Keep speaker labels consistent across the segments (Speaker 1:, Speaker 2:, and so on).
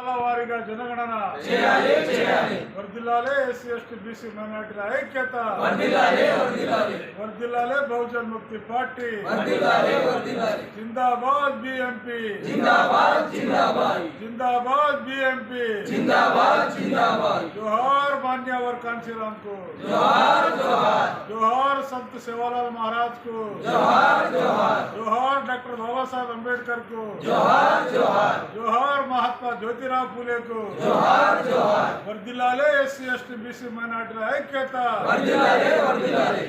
Speaker 1: Hello, వారిగా జనగణన
Speaker 2: చేయాలి చేయాలి
Speaker 1: వర్దిల్లాలే ఎస్సీ ఎస్టీ బీసీ మైనార్టీల ఐక్యత
Speaker 2: వర్దిల్లాలి వర్దిల్లాలి
Speaker 1: వర్దిల్లాలే బహుజన్ ముక్తి పార్టీ
Speaker 2: వర్దిల్లాలి వర్దిల్లాలి
Speaker 1: జిందాబాద్ బిఎంపి
Speaker 2: జిందాబాద్ జిందాబాద్
Speaker 1: జిందాబాద్ బిఎంపి
Speaker 2: జిందాబాద్ జిందాబాద్
Speaker 1: जोहार मान्यवर कांशीराम को
Speaker 2: जोहार जोहार
Speaker 1: जोहार संत सेवालाल महाराज को
Speaker 2: जोहार जोहार
Speaker 1: जोहार डॉक्टर बाबा साहब अम्बेडकर को
Speaker 2: जोहार जोहार
Speaker 1: जोहार महात्मा ज्योतिराव फुले ಮಹಿಳೆಗೂ
Speaker 2: ಜೋಹಾರ್ ಜೋಹಾರ್
Speaker 1: ವರ್ದಿಲಾಲೆ S C S T B
Speaker 2: C ಮೈನಾರಿಟಿಗಳ
Speaker 1: ಐಕ್ಯತ ವರ್ದಿಲಾಲೆ
Speaker 2: ವರ್ದಿಲಾಲೆ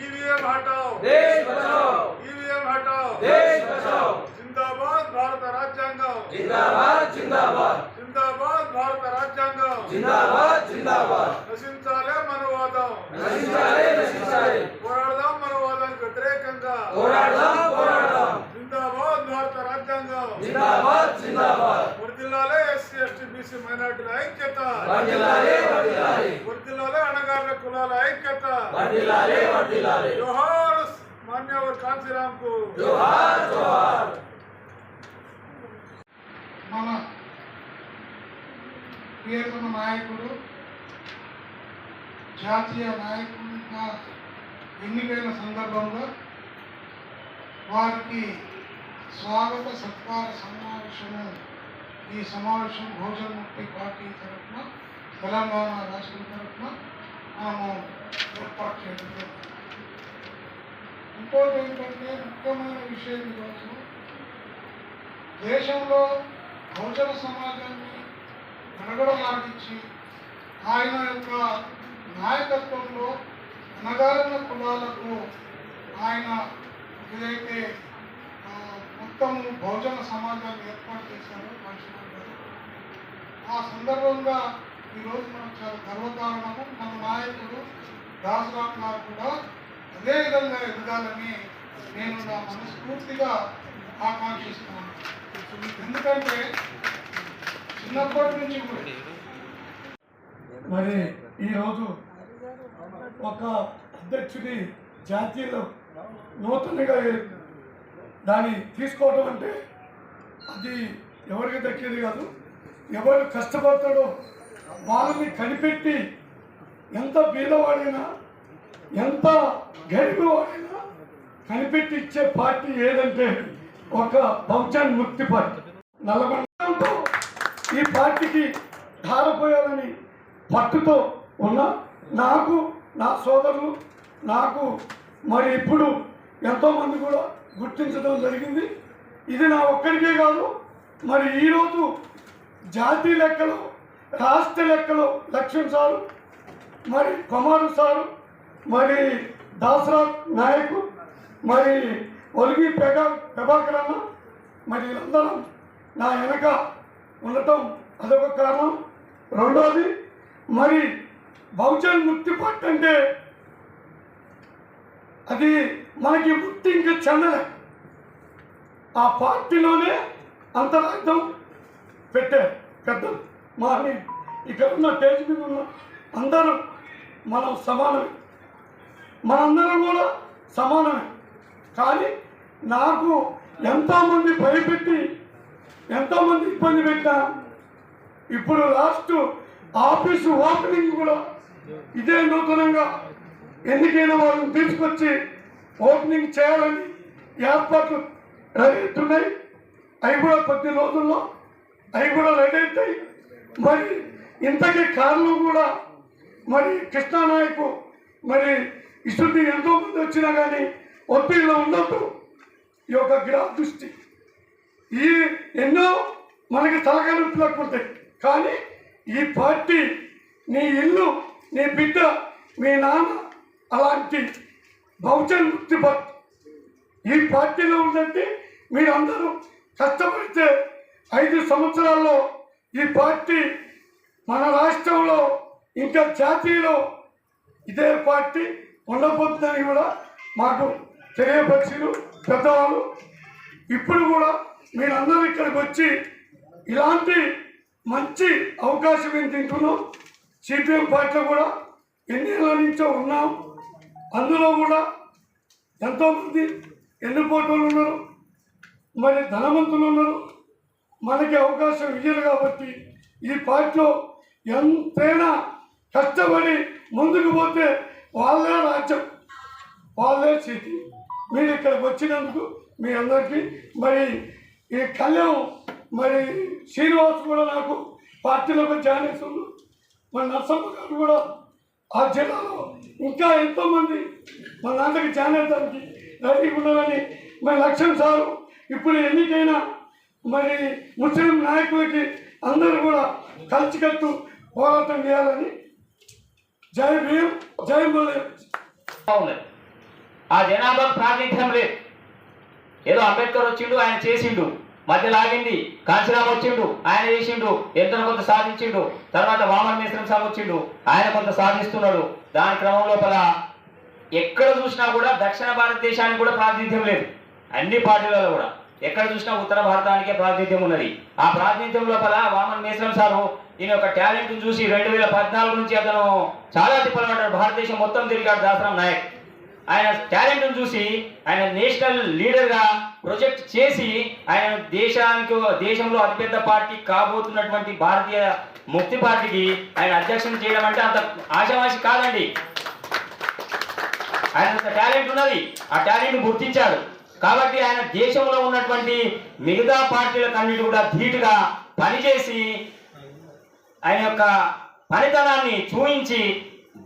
Speaker 2: ईवीएम
Speaker 1: हटाओ देश
Speaker 2: बचाओ ईवीएम
Speaker 1: हटाओ देश बचाओ
Speaker 2: जिंदाबाद भारत
Speaker 1: राज्यांग जिंदाबाद जिंदाबाद
Speaker 2: जिंदाबाद भारत राज्यांग जिंदाबाद जिंदाबाद
Speaker 1: నశించాలే మనవాదం
Speaker 2: నశించాలే నశించాలే
Speaker 1: పోరాడదాం మనవాదానికి వ్యతిరేకంగా
Speaker 2: పోరాడదాం
Speaker 1: బీసీ మైనార్టీల ఐక్యత.
Speaker 2: వర్దిల్లాలి
Speaker 1: అణగారిన కులాల ఐక్యత. జోహార్ మాన్యవర్
Speaker 2: కాంశీరామ్కు
Speaker 3: మన ప్రియతమ నాయకుడు జాతీయ నాయకుడిగా ఎన్నికైన సందర్భంగా వారికి స్వాగత సత్కార సమావేశము ఈ సమావేశం బహుజన్ ముక్తి పార్టీ తరఫున తెలంగాణ రాష్ట్రం తరఫున మేము ఏర్పాటు చేయడం ఇంకోటి ఏంటంటే ముఖ్యమైన విషయం ఈరోజు దేశంలో బహుజన సమాజాన్ని గడగడలాడించి ఆయన యొక్క నాయకత్వంలో అనగారిన కులాలకు ఆయన ఏదైతే మొత్తం బహుజన సమాజాన్ని ఏర్పాటు చేశారు కాశీరామ్ ఆ సందర్భంగా ఈరోజు మనకు చాలా గర్వకారణము. మన నాయకుడు దాసరామ్ గారు కూడా అదే విధంగా ఎదగాలని నేను నా మనస్ఫూర్తిగా ఆకాంక్షిస్తున్నాను. ఎందుకంటే చిన్నప్పటి నుంచి కూడా
Speaker 4: మరి ఈరోజు ఒక అధ్యక్షుడి జాతీయలో నూతనగా దాన్ని తీసుకోవటం అంటే అది ఎవరికి దక్కేది కాదు. ఎవరు కష్టపడతాడో వాళ్ళని కనిపెట్టి ఎంత బీదవాడైనా ఎంత గరిబవాడైనా కనిపెట్టి ఇచ్చే పార్టీ ఏదంటే ఒక బహుజన్ ముక్తి పార్టీ. నల్లగొండతో ఈ పార్టీకి ధారపోయాలని పట్టుతో ఉన్న నాకు నా సోదరులు నాకు మరి ఇప్పుడు ఎంతోమంది కూడా గుర్తించడం జరిగింది. ఇది నా ఒక్కరికే కాదు మరి ఈరోజు జాతీయ లెక్కలు రాష్ట్ర లెక్కలు లక్ష్మణ్ సారు మరి కుమారు సారు మరి దాసరాజ్ నాయకు మరి ఒలిగి పెగా ప్రభాకర్ అన్న మరి వీళ్ళందరం నా వెనక ఉండటం అదొక కారణం. రెండోది మరి బహుజన్ ముక్తి పార్టీ అంటే అది మనకి వృత్తి ఇంకా చెందలే ఆ పార్టీలోనే అంతరార్థం పెట్టారు పెద్దలు మా ఇక్కడ ఉన్న స్టేజ్ మీద ఉన్న అందరూ మనం సమానమే. మనందరం కూడా సమానమే. కానీ నాకు ఎంతోమంది భయపెట్టి ఎంతోమంది ఇబ్బంది పెట్టా ఇప్పుడు లాస్ట్ ఆఫీసు ఓపెనింగ్ కూడా ఇదే నూతనంగా ఎన్నికైన వాళ్ళని తీసుకొచ్చి ఓపెనింగ్ చేయాలని ఏర్పాట్లు రెడీ అవుతున్నాయి. అవి కూడా కొద్ది రోజుల్లో అవి కూడా రెడీ అవుతాయి. మరి ఇంతకీ కారణం కూడా మరి కృష్ణానాయకు మరి ఇసుంటి ఎంతోమంది వచ్చినా కానీ ఒత్తిడిలో ఉండొద్దు ఈ యొక్క గ్రహ దృష్టి. ఈ ఎన్నో మనకి తలకాలు ఉంటాయి. కానీ ఈ పార్టీ నీ ఇల్లు నీ బిడ్డ మీ నాన్న అలాంటి బహుజన్ ముక్తి పార్టీ ఈ పార్టీలో ఉందంటే మీరందరూ కష్టపడితే ఐదు సంవత్సరాల్లో ఈ పార్టీ మన రాష్ట్రంలో ఇంకా జాతీయలో ఇదే పార్టీ ఉండబోతుందని కూడా మాకు తెలియపరిచారు పెద్దవాళ్ళు. ఇప్పుడు కూడా మీరందరూ ఇక్కడికి వచ్చి ఇలాంటి మంచి అవకాశం ఏం తింటున్నాం? సిపిఎం పార్టీలో కూడా ఎన్నేళ్ళ నుంచో ఉన్నాం. అందులో కూడా ఎంతోమంది ఎన్నుపోటోళ్ళు ఉన్నారు. మరి ధనవంతులు ఉన్నారు. మనకి అవకాశం ఇయ్యరు కాబట్టి ఈ పార్టీలో ఎంతైనా కష్టపడి ముందుకు పోతే వాళ్ళే రాజ్యం వాళ్ళే సీటి. మీరు ఇక్కడికి వచ్చినందుకు మీ అందరికీ మరి ఈ కళ్యాణ్ మరి శ్రీనివాస్ కూడా నాకు పార్టీలోకి జాయిన్ అవుతుంది మరి నరసమ్మ గారు కూడా ఆ జిల్లాలో ఇంకా ఎంతోమంది మన నాన్నకి చేనేతానికి రైతు ఉండాలని మరి లక్ష్యం సారు ఇప్పుడు ఎన్నికైనా మరి ముస్లిం నాయకులకి అందరూ కూడా కలిసికట్టు పోరాటం చేయాలని జై భీం జై మురళీ
Speaker 5: ఆ జనాభా ప్రాతినిధ్యం లేదు. ఏదో అంబేద్కర్ వచ్చిండు ఆయన చేసిండు. మధ్య లాగింది. కాంచీరామ్ వచ్చిండు. ఆయన చేసిండు. ఎంతో కొంత సాధించిండు. తర్వాత వామన మిశ్రం సాగు వచ్చిండు. ఆయన కొంత సాధిస్తున్నాడు. దాని క్రమం లోపల ఎక్కడ చూసినా కూడా దక్షిణ భారతదేశానికి కూడా ప్రాతినిధ్యం లేదు. అన్ని పార్టీలలో కూడా. ఎక్కడ చూసినా ఉత్తర భారతానికే ప్రాతినిధ్యం ఉన్నది. ఆ ప్రాతినిధ్యం లోపల వామన్ మేశ్రం సారు ఈయన యొక్క టాలెంట్ చూసి రెండు వేల పద్నాలుగు నుంచి అతను చాలా తిప్పలు భారతదేశం మొత్తం తిరిగాడు దాసరాం నాయక్. ఆయన టాలెంట్ను చూసి ఆయన నేషనల్ లీడర్గా ప్రొజెక్ట్ చేసి ఆయన దేశానికి దేశంలో అతిపెద్ద పార్టీ కాబోతున్నటువంటి భారతీయ ముక్తి పార్టీకి ఆయన అధ్యక్షం చేయడం అంటే అంత ఆశావాసి కాదండి. ఆయన టాలెంట్ ఉన్నది. ఆ టాలెంట్ గుర్తించాడు. కాబట్టి ఆయన దేశంలో ఉన్నటువంటి మిగతా పార్టీలకన్నిటి కూడా ధీటుగా పనిచేసి ఆయన యొక్క పనితనాన్ని చూయించి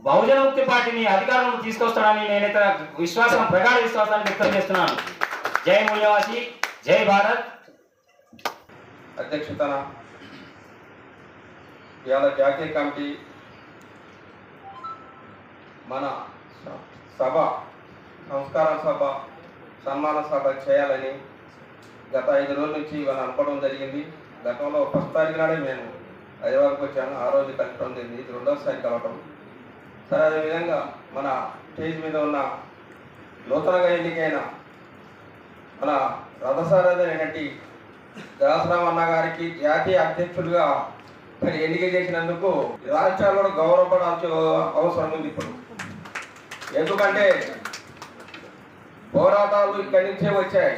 Speaker 5: బహుజన ముక్తి పార్టీని అధికారంలో తీసుకొస్తాడని నేనైతే విశ్వాసం ప్రగాఢ విశ్వాసాన్ని వ్యక్తం చేస్తున్నాను. జై మూల్యవాసి జై భారత్.
Speaker 6: అధ్యక్షతన ఇవాళ జాతీయ కమిటీ మన స- సభ సంస్కార సభ సన్మాన సభ చేయాలని గత ఐదు రోజుల నుంచి ఇవాళ అనుకోవడం జరిగింది. గతంలో ఫస్ట్ తారీఖు నాడే నేను హైదరాబాద్కి వచ్చాను ఆ రోజు కలవడం జరిగింది. ఇది రెండోసారి కలవటం. సరే అదేవిధంగా మన స్టేజ్ మీద ఉన్న నూతనగా ఎన్నికైన మన రథసారథి దాసరావు అన్న గారికి జాతీయ అధ్యక్షుడిగా మరి ఎన్నిక చేసినందుకు రాష్ట్రాల్లో గౌరవపడాల్సిన అవసరం ఉంది ఇప్పుడు. ఎందుకంటే పోరాటాలు ఇక్కడి నుంచే వచ్చాయి.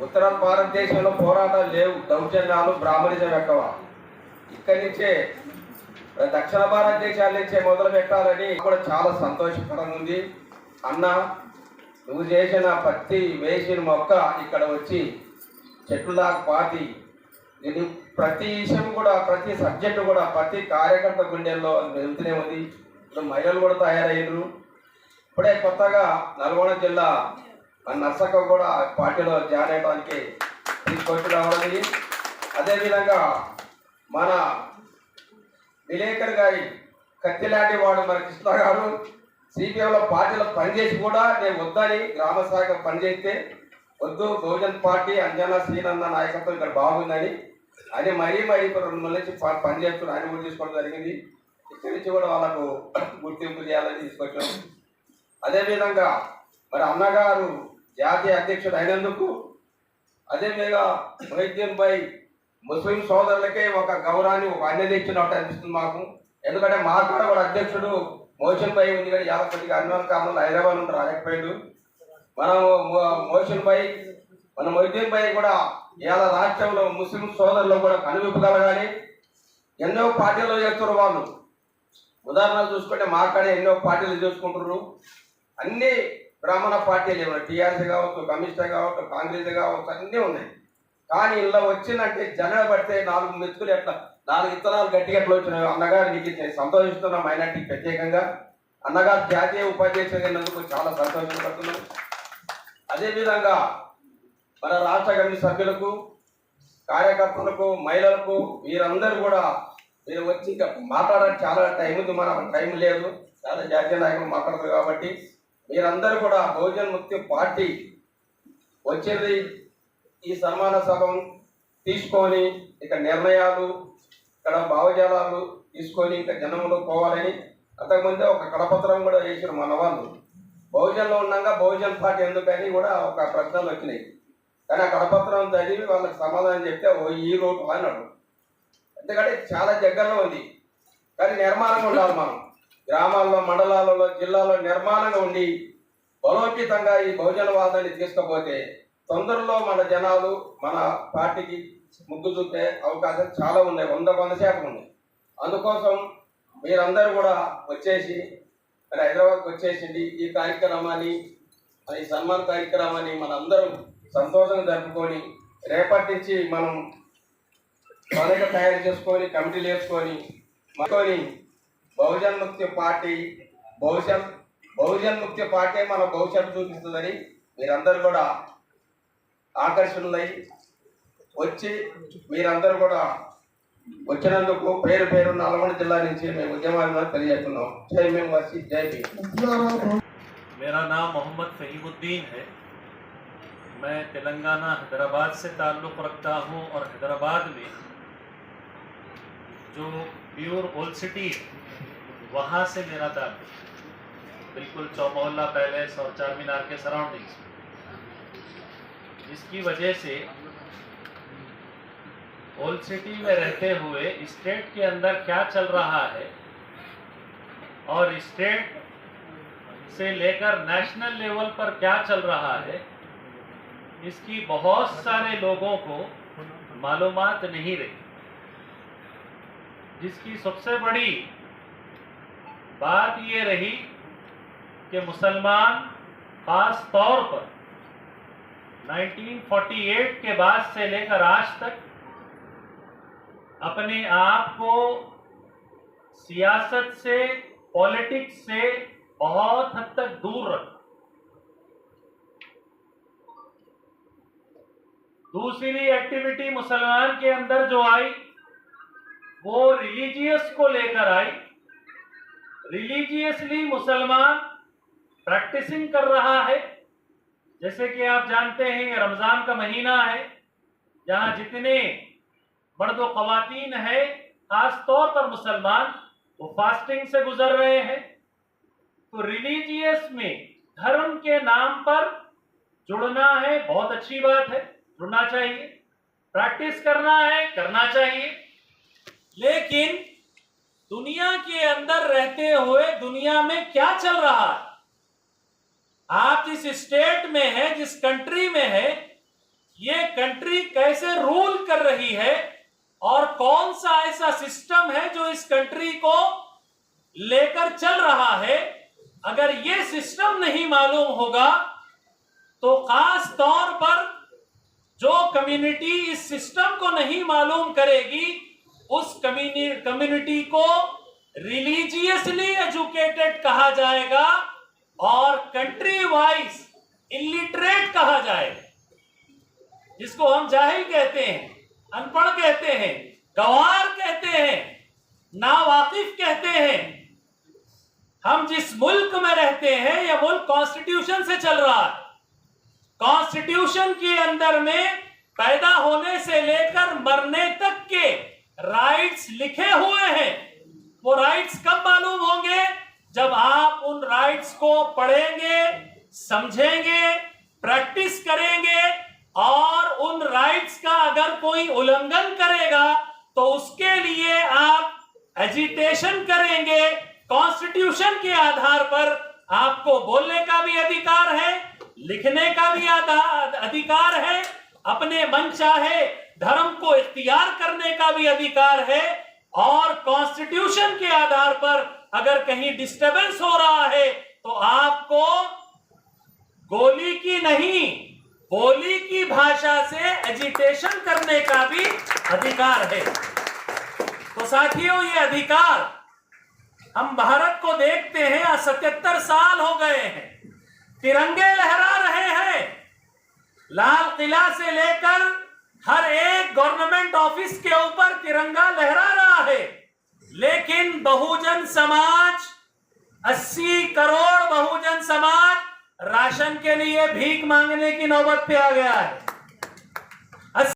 Speaker 6: ఉత్తర భారతదేశంలో పోరాటాలు లేవు. దౌర్జన్యాలు బ్రాహ్మణిజం ఎక్కువ. ఇక్కడి నుంచే దక్షిణ భారతదేశాల నుంచే మొదలు పెట్టాలని కూడా చాలా సంతోషకరంగా ఉంది అన్న నువ్వు చేసిన పత్తి వేసిన మొక్క ఇక్కడ వచ్చి చెట్లు దాకా పాతి నేను ప్రతి విషయం కూడా ప్రతి సబ్జెక్టు కూడా ప్రతి కార్యకర్త గుండెల్లో వెళ్తూనే ఉంది. ఇప్పుడు మహిళలు కూడా తయారయ్యారు ఇప్పుడే కొత్తగా నల్గొండ జిల్లా నర్సక కూడా పార్టీలో జాయిన్ అయ్యడానికి తీసుకొచ్చి రావడం అదేవిధంగా మన విలేకర్ గారి కత్తిలాంటి వాడు మన కృష్ణ గారు సిపిఎంలో పార్టీలో పనిచేసి కూడా నేను వద్దని గ్రామ శాఖ పనిచేస్తే వద్దు. బహుజన్ పార్టీ అంజనా శ్రీనన్న నాయకత్వం ఇక్కడ బాగుందని. అని మరీ మరీ ఇప్పుడు రెండు నెలల నుంచి పనిచేస్తున్న ఆయన కూడా తీసుకోవడం జరిగింది. ఇక్కడి నుంచి కూడా వాళ్ళకు గుర్తింపు చేయాలని తీసుకొచ్చాం. అదేవిధంగా మరి అన్నగారు జాతీయ అధ్యక్షుడు అయినందుకు అదేవిధంగా మొహిద్దీన్ భాయ్ ముస్లిం సోదరులకే ఒక గౌరవాన్ని ఒక అన్యత ఇచ్చినట్టు అనిపిస్తుంది మాకు. ఎందుకంటే మా కూడా అధ్యక్షుడు మోషన్ భాయ్ ఉంది కానీ యాభై కొద్దిగా అన్వన్ కాలంలో హైదరాబాద్ నుండి రాలేకపోయాడు. మనం మోషన్ భాయ్ మన మొహిద్దీన్ భాయ్ కూడా ఇవాళ రాష్ట్రంలో ముస్లిం సోదరులు కూడా కనువిప్పగలగాలి ఎన్నో పార్టీలు చేస్తారు వాళ్ళు. ఉదాహరణలు చూసుకుంటే మా కాడ ఎన్నో పార్టీలు చూసుకుంటున్నారు అన్ని బ్రాహ్మణ పార్టీలు ఏమన్నా టీఆర్సీ కావచ్చు కమ్యూనిస్ట్ కావచ్చు కాంగ్రెస్ కావచ్చు అన్నీ ఉన్నాయి. కానీ ఇలా వచ్చిందంటే జనాలు పడితే నాలుగు మెతుకులు ఎట్లా? నాలుగు ఇత్తనాలు గట్టిగా ఎట్లా వచ్చినాయి అన్నగారు నీకు నేను సంతోషిస్తున్నా ప్రత్యేకంగా. అన్నగారు జాతీయ ఉపాధ్యక్షుడు చాలా సంతోషపడుతున్నాం. అదేవిధంగా మన రాష్ట్ర కమిటీ సభ్యులకు కార్యకర్తలకు మహిళలకు వీరందరూ కూడా మీరు వచ్చి ఇంకా మాట్లాడడానికి చాలా టైం ఉంది. మన టైం లేదు. చాలా జాతీయ నాయకులు మాట్లాడతారు కాబట్టి మీరందరూ కూడా బహుజన్ ముక్తి పార్టీ వచ్చేది ఈ సన్మాన సభం తీసుకొని ఇక నిర్ణయాలు ఇక్కడ భావజాలాలు తీసుకొని ఇంకా జనంలో పోవాలని అంతకుముందే ఒక కడపత్రం కూడా వేసారు మన వాళ్ళు. బహుజన్లో ఉన్నాక బహుజన్ పార్టీ ఎందుకని కూడా ఒక ప్రశ్నలు వచ్చినాయి. కానీ ఆ కడపత్రం చదివి వాళ్ళకి సమాధానం చెప్తే ఓ ఈ రోడ్డు అన్నాడు. ఎందుకంటే చాలా దగ్గరలో ఉంది. కానీ నిర్మాణంగా ఉండాలి మనం. గ్రామాల్లో మండలాలలో జిల్లాలో నిర్మాణంగా ఉండి బలోపేతంగా ఈ బహుజనవాదాన్ని తీసుకపోతే తొందరలో మన జనాలు మన పార్టీకి ముగ్గు చూపే అవకాశం చాలా ఉన్నాయి. వంద వంద శాతం ఉన్నాయి అందుకోసం మీరందరూ కూడా వచ్చేసి మరి హైదరాబాద్కి వచ్చేసింది. ఈ కార్యక్రమాన్ని ఈ సన్మాన్ కార్యక్రమాన్ని మనందరం సంతోషంగా జరుపుకొని రేపటి నుంచి మనం మొదట తయారు చేసుకొని కమిటీలు వేసుకొని మకొని బహుజన్ ముక్తి పార్టీ భవిష్యత్ బహుజన్ ముక్తి పార్టీ మన భవిష్యత్తు చూపిస్తుందని మీరందరూ కూడా ఆకర్షణలై వచ్చి మీరందరూ కూడా వచ్చినందుకు పేరు పేరు నల్గొండ జిల్లా నుంచి మేము ఉద్యమాలను తెలియజేస్తున్నాం జై మేము వచ్చి జై భీమ్
Speaker 3: మిత్రులారా,
Speaker 7: मेरा नाम मोहम्मद फ़हीमुद्दीन है मैं तेलंगाना हैदराबाद से ताल्लुक़ रखता हूँ और हैदराबाद में जो प्योर ओल्ड सिटी वहाँ से मेरा ताल्लुक बिल्कुल चौमोहल्ला पैलेस और चार मीनार के सराउंडिंग्स में जिसकी वजह से ओल्ड सिटी में रहते हुए स्टेट के अंदर क्या चल रहा है? और स्टेट से लेकर नेशनल लेवल पर क्या चल रहा है? इसकी बहुत सारे लोगों को मालूम नहीं रही। जिसकी सबसे बड़ी बात ये रही कि मुसलमान खास तौर पर 1948 के बाद से लेकर आज तक अपने आप को सियासत से, पॉलिटिक्स से बहुत हद तक दूर रखा। दूसरी एक्टिविटी मुसलमान के अंदर जो आई, वो रिलीजियस को लेकर आई। रिलीजियसली मुसलमान प्रैक्टिसिंग कर रहा है। जैसे कि आप जानते हैं रमज़ान का महीना है, जहाँ जितने मर्द व खवातीन है, खास तौर पर मुसलमान, वो फास्टिंग से गुजर रहे हैं। तो रिलीजियस में, धर्म के नाम पर जुड़ना है, बहुत अच्छी बात है, जुड़ना चाहिए। प्रैक्टिस करना है, करना चाहिए। लेकिन, दुनिया के अंदर रहते हुए दुनिया में क्या चल रहा है? आप जिस स्टेट में है, जिस कंट्री में है, ये कंट्री कैसे रूल कर रही है और कौन सा ऐसा सिस्टम है जो इस कंट्री को लेकर चल रहा है? अगर ये सिस्टम नहीं मालूम होगा तो खास तौर पर जो कम्युनिटी इस सिस्टम को नहीं मालूम करेगी, उस कम्युनिटी को रिलीजियसली एजुकेटेड कहा जाएगा। और कंट्री वाइज इलिटरेट कहा जाए, जिसको हम जाहिल कहते हैं, अनपढ़ कहते हैं, गवार कहते हैं, नावाकिफ कहते हैं, हम जिस मुल्क में रहते हैं, यह मुल्क कॉन्स्टिट्यूशन से चल रहा है। कॉन्स्टिट्यूशन के अंदर में पैदा होने से लेकर मरने तक के राइट्स लिखे हुए हैं। वो राइट्स कब मालूम होंगे? जब आप उन राइट्स को पढ़ेंगे, समझेंगे प्रैक्टिस करेंगे और उन राइट्स का अगर कोई उल्लंघन करेगा तो उसके लिए आप एजिटेशन करेंगे। कॉन्स्टिट्यूशन के आधार पर आपको बोलने का भी अधिकार है, लिखने का भी अधिकार है, अपने मन चाहे धर्म को इख्तियार करने का भी अधिकार है और कॉन्स्टिट्यूशन के आधार पर अगर कहीं डिस्टरबेंस हो रहा है तो आपको गोली की नहीं, बोली की भाषा से एजिटेशन करने का भी अधिकार है। तो साथियों, ये अधिकार हम भारत को देखते हैं सतहत्तर साल हो गए हैं। तिरंगे लहरा रहे हैं। लाल किला से लेकर हर एक गवर्नमेंट ऑफ़िस के ऊपर तिरंगा लहरा रहा है। लेकिन बहुजन समाज 80 करोड़ बहुजन समाज राशन के लिए भीख मांगने की नौबत पे आ गया है।